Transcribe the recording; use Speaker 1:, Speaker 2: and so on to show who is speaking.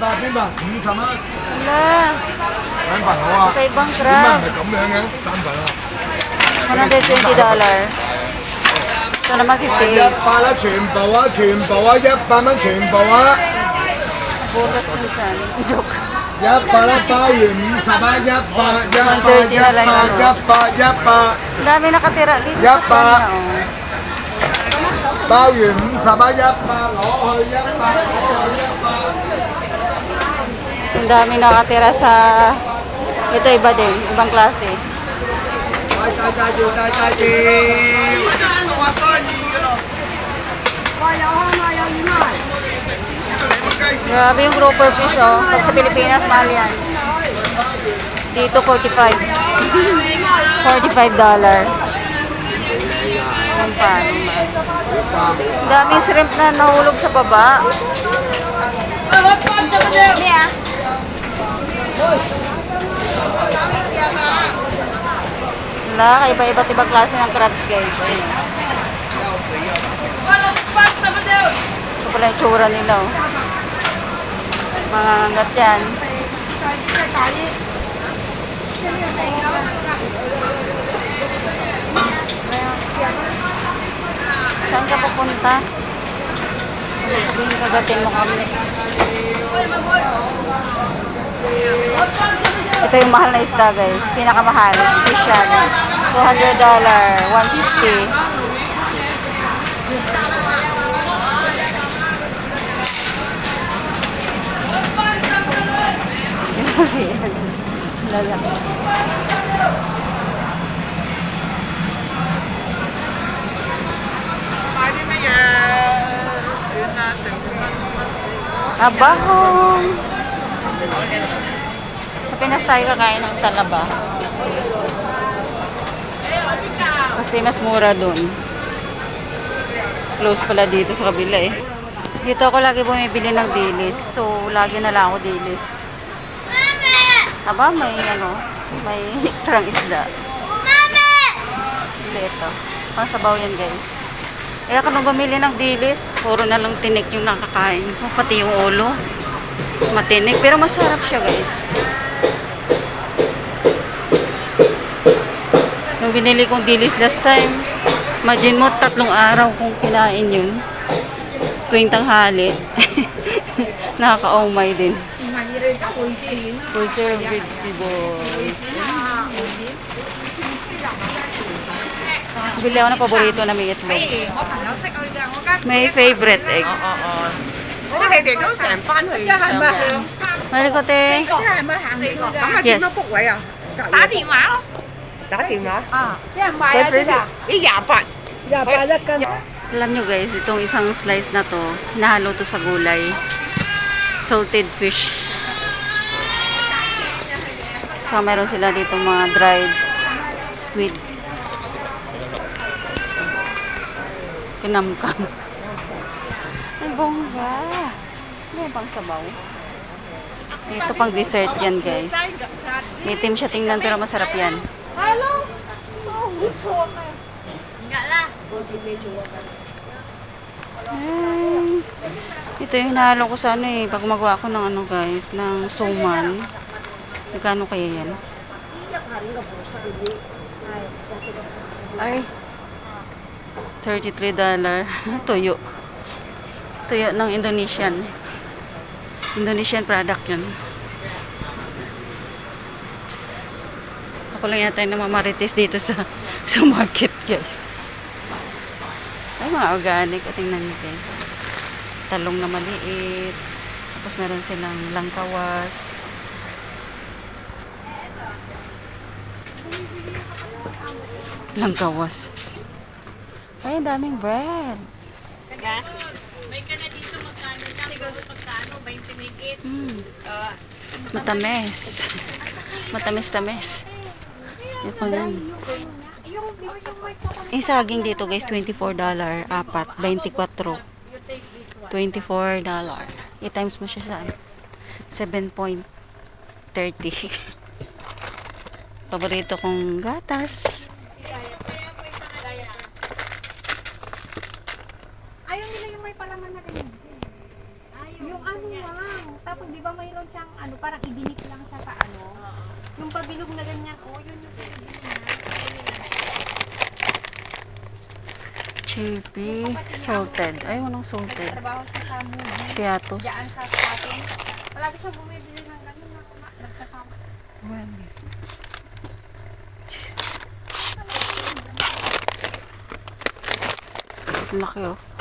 Speaker 1: ba cái
Speaker 2: bạc
Speaker 1: cũng sao á sản
Speaker 2: phẩm
Speaker 1: hoa. Cây băng
Speaker 2: ra
Speaker 1: nhưng mà cũng được nghe sản phẩm
Speaker 2: hoa. Nó đây trên
Speaker 1: cái
Speaker 2: đời
Speaker 1: là cho cái gì ba lá truyền bộ á truyền bộ á giáp ba
Speaker 2: món truyền bộ
Speaker 1: á. Bố nó suy tàn dục. Giáp ba lá ba yếm sao
Speaker 2: ba
Speaker 1: giáp
Speaker 2: ba giáp
Speaker 1: ba
Speaker 2: giáp
Speaker 1: ba giáp ba giáp
Speaker 2: ba. Dami nakatira dito
Speaker 1: giáp ba. bao yếm sao ba giáp ba lỗ hơi giáp ba lỗ hơi
Speaker 2: Ang dami nakatira sa... Ito iba din, ibang klase. Grabe yung grouper fish oh. Pag sa Pilipinas, mahal yan. Dito 45. 45 dollar. Ang paano man. Daming shrimp na nahulog sa baba. Yeah. Wala, iba-iba't ibang klase ng crabs, guys. Ayun. Ito pala yung tsura nila, oh. Mga hanggat yan. Saan ka pupunta? Sabihin kagatin mo kami. Ito yung mahal na isda guys. Pinakamahal. Special. $200. $150. Lalaki. Abahong. Sa Pinas tayo kakain ng talaba. Kasi mas mura doon. Close pala dito sa kabila eh. Dito ako lagi bumibili ng dilis. So, lagi na lang ako dilis. Aba, may ano, may extra isda. Hindi ito. Pang sabaw yan guys. Kaya ka nung bumili ng dilis, puro na lang tinik yung nakakain ko. Pati yung ulo matinik. Pero masarap siya guys. Yung binili kong dilis last time, imagine mo tatlong araw kung kinain yun. Tuwing tanghali. Nakaka-umay din. Preserve vegetables. Bili ako ng paborito na may itlog. May favorite egg. Oo, oo.
Speaker 3: 即系你哋都成班去上嘅，
Speaker 2: Mali ko, te.
Speaker 3: 咁啊
Speaker 2: Yes.
Speaker 3: 点样 book 位啊？打电话咯，打电话啊！佢俾啲啲廿八，廿八一斤。
Speaker 2: Alam nyo guys, itong isang slice na to, nahalo to sa gulay. Salted fish. So, meron sila dito mga dried squid. Kinamkam. Bongga. Ano pang sabaw? Ito pang dessert yan guys. Itim siya tingnan pero masarap yan. Ay, ito yung hinahalo ko sa ano eh. Pag magawa ko ng ano guys, ng suman. Magkano kaya yan? Ay, $33 Tuyo. Tuyo ng Indonesian. Indonesian product yun. Ako lang yata yung namamarites dito sa, sa market guys. Ay, mga organic. Tingnan niyo guys. Talong na maliit. Tapos meron silang langkawas. Langkawas. Ay, daming bread. Mm. Matamis. Matamis-tamis. Yan pa yan. Yung saging dito guys, $24. Apat. 24. $24. I-times mo siya sa ano? 7.30. Paborito kong gatas.
Speaker 4: Ayaw nila yung may palaman na ganyan. Yung ano lang. Tapos di ano, parang idinip lang siya sa ano. Yung pabilog na ganyan, oh, yun yung pinabili niya.
Speaker 2: Chippy. Salted. Ay, walang salted.
Speaker 4: Trabaho siya sa movie.
Speaker 2: Fiatos.
Speaker 4: Diyan sa atin. Palagi siya bumibili ng ganun na kuma- nagsasama.
Speaker 2: Well, Jeez. Laki oh.